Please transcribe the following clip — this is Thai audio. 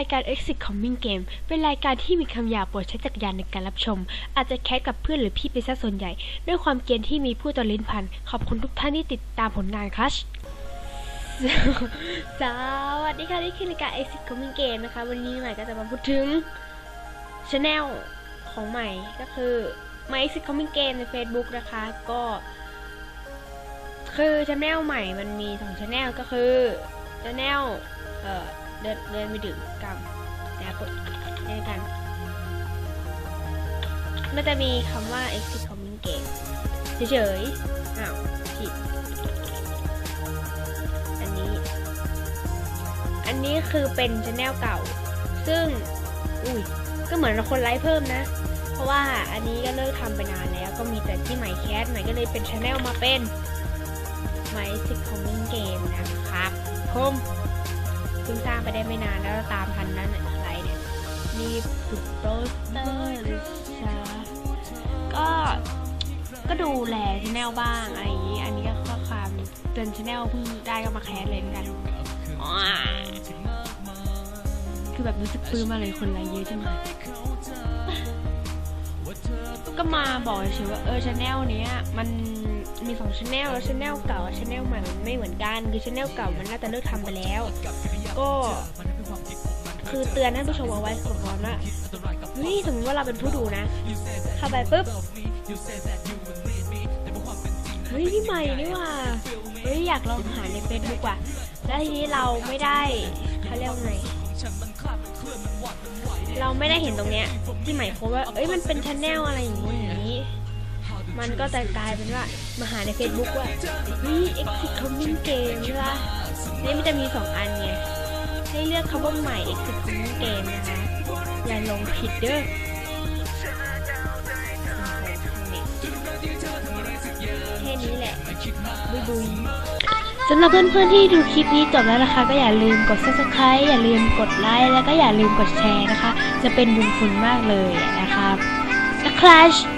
ายการ Exit Coming Game เป็นรายการที่มีคำหยาบปรดใช้จักรยานในการรับชม อาจจะแคสกับเพื่อนหรือพี่เป็นซะส่วนใหญ่ ด้วยความเกรียนที่มีผู้ต่อลิ้นพัน ขอบคุณทุกท่านที่ติดตามผลงานครับสวัสดีค่ะ นี่คือรายการ Exit Coming Game นะคะ วันนี้ใหม่ก็จะมาพูดถึงช anel ของใหม่ก็คือ My Exit Coming Game ใน Facebook นะคะ ก็ คือช anel ใหม่มันมีสองช anel ก็คือช anel เอ่อ เดินเดินไปดื่มกับนะกดนี่กัน มันจะมีคำว่า exit coming game เฉยๆอ้าวผิดอันนี้ อันนี้คือเป็นช anel เก่า ซึ่ง อุ้ย ก็เหมือนคนไลฟ์เพิ่มนะ เพราะว่าอันนี้ก็เลิกทำไปนานแล้ว ก็มีแต่ที่ใหม่แคสใหม่ก็เลยเป็นช anel มาเป็น My Exit Coming Game นะครับผม เพิ่งสร้างไปได้ไม่นานแล้วตามทันนั้นอะไรเนี่ยมีปุดโปสเตอร์หรือชาก็ก็ดูแลชแนลบ้างอะไรอย่างนี้ อันนี้ก็ข้อความเตือนชแนลเพิ่งได้ก็มาแคสเลยเหมือนกันคือแบบรู้สึกปลื้มมาเลยคนไลค์เยอะจังเลยก็มาบอกเฉยว่าเออชแนลเนี้ยมันมีสองชแนลแล้วชแนลเก่าชแนลใหม่มันไม่เหมือนกันคือชแนลเก่ามันน่าจะเลิกทำไปแล้ว ก็คือเตือนท่านผู้ชมเอาไว้ก่อนว่าเฮ้ยสมมติว่าเราเป็นผู้ดูนะ เข้าไปปุ๊บเฮ้ยพี่ใหม่นี่ว่าเฮ้ยอยากลองหาในเฟซบุ๊กว่ะแล้วทีนี้เราไม่ได้เขาเรียกว่าไงเราไม่ได้เห็นตรงเนี้ยที่ใหม่โพสว่า เอ้ยมันเป็นชแนลอะไรอย่างงี้อย่างนี้ มันก็จะกลายเป็นว่ามาหาใน Facebook ว่าเฮ้ย exit coming game ใช่ปะนี่มันจะมีสองอันไง ให้เลือกคำว่าใหม่ exit coming game นะคะอย่าลงผิดเด้อแค่นี้แหละบุยบุยสำหรับเพื่อนๆที่ดูคลิปนี้จบแล้วนะคะ ก็อย่าลืมกด subscribe อย่าลืมกดไลค์แล้วก็อย่าลืมกดแชร์นะคะ จะเป็นบุญคุณมากเลยนะครับนะครับ